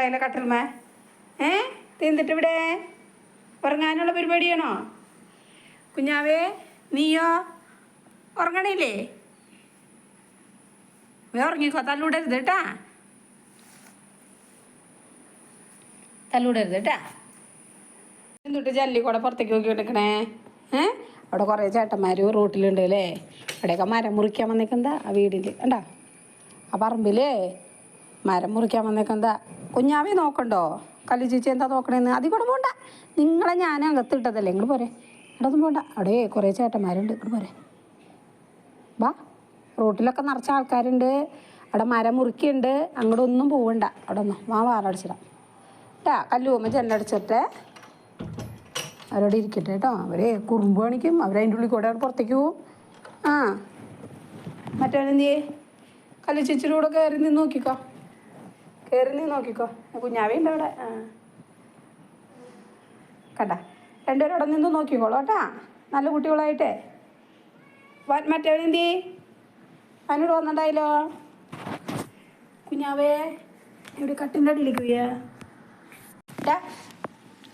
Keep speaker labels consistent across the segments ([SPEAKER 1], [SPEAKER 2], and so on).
[SPEAKER 1] ഉണ്ടായില്ല കട്ടിൽമ? ഏ? തിന്നിട്ട് ഇവിടെ ഉറങ്ങാനുള്ള പരിപാടിയാണോ? കുഞ്ഞാവേ നീയോ? ഉറങ്ങണില്ലേ? വേ ഉറങ്ങിക്കോ തല്ലൂടരുത് കേട്ടാ. തല്ലൂടരുത് കേട്ടാ. എന്നിട്ട് ജല്ലി കൂടെ പുറത്തേക്ക് നോക്കി എടുക്കണേ ഏ? അവിടെ കുറേ ചേട്ടന്മാര് റോട്ടിലുണ്ട് അല്ലേ? അവിടെയൊക്കെ മരം മുറിക്കാൻ വന്നേക്കെന്താ ആ വീടിൽ കണ്ടാ? ആ പറമ്പിലേ? മരം മുറിക്കാൻ വന്നേക്കെന്താ കുഞ്ഞാവി നോക്കണ്ടോ? കല്ലു ചേച്ചി എന്താ നോക്കണേന്ന്? അതി കൂടെ പോണ്ട. നിങ്ങളെ ഞാൻ അകത്തിട്ടതല്ലേ? ഇങ്ങോട്ട് പോരെ. ഇടൊന്നും പോണ്ട. അവിടെ കുറേ ചേട്ടന്മാരുണ്ട്. ഇങ്ങോട്ട് പോരെ. വാ. റോട്ടിലൊക്കെ നിറച്ച ആൾക്കാരുണ്ട്. അവിടെ മരം മുറിക്കുന്നുണ്ട് അങ്ങോട്ട് ഒന്നും പോവണ്ട. അവിടെ ഒന്നും വാ വാറടിച്ചിടാം കേട്ടാ കല്ലു പോകുമ്പോൾ ജനലടിച്ചിട്ട് അവരോട് ഇരിക്കട്ടെ കേട്ടോ അവരെ കുറുമ്പ് കാണിക്കും. അവരതിന്റെ ഉള്ളിൽ കൂടെ അവിടെ പുറത്തേക്ക് പോവും. ആ. മറ്റേ ചെയ്യേ കല്ലു ചേച്ചിയുടെ കൂടെ കയറി നിന്ന് നോക്കിക്കോ. കയറി നിന്ന് നോക്കിക്കോ. കുഞ്ഞാവി ഉണ്ട് അവിടെ. കണ്ട. രണ്ടുപേരും അവിടെ നിന്ന് നോക്കിക്കോളൂ കേട്ടാ. നല്ല കുട്ടികളായിട്ടേ. മറ്റവനെന്ത് അതിനോട് അവനോട് കുഞ്ഞാവേ ഇവിടെ കട്ടിന്റെ അടിയിലിരിക്കുകയാ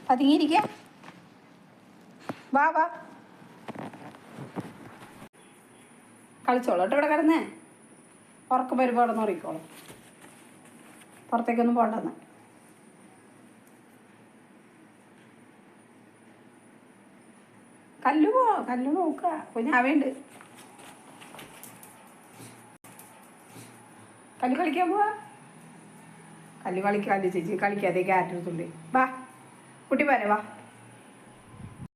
[SPEAKER 1] പതുങ്ങിയിരിക്കുക വാ വാ. കളിച്ചോളൂ കേട്ടോ ഇവിടെ കിടന്നേ. ഉറക്കം വരുമ്പോൾ അവിടെ നിന്ന് ഉറങ്ങിക്കോളും. പുറത്തേക്കൊന്നും പോകണ്ടെന്ന് കല്ലു പോ കല്ലു നോക്കുക കുഞ്ഞാവേണ്ട് കല്ല് കളിക്കാൻ പോവാ? കല്ല് കളിക്കാല്ലേ ചേച്ചി കളിക്കാതെ ക്യാറ്റ് എടുത്തുണ്ട്. വാ കുട്ടി പോരെ വാ.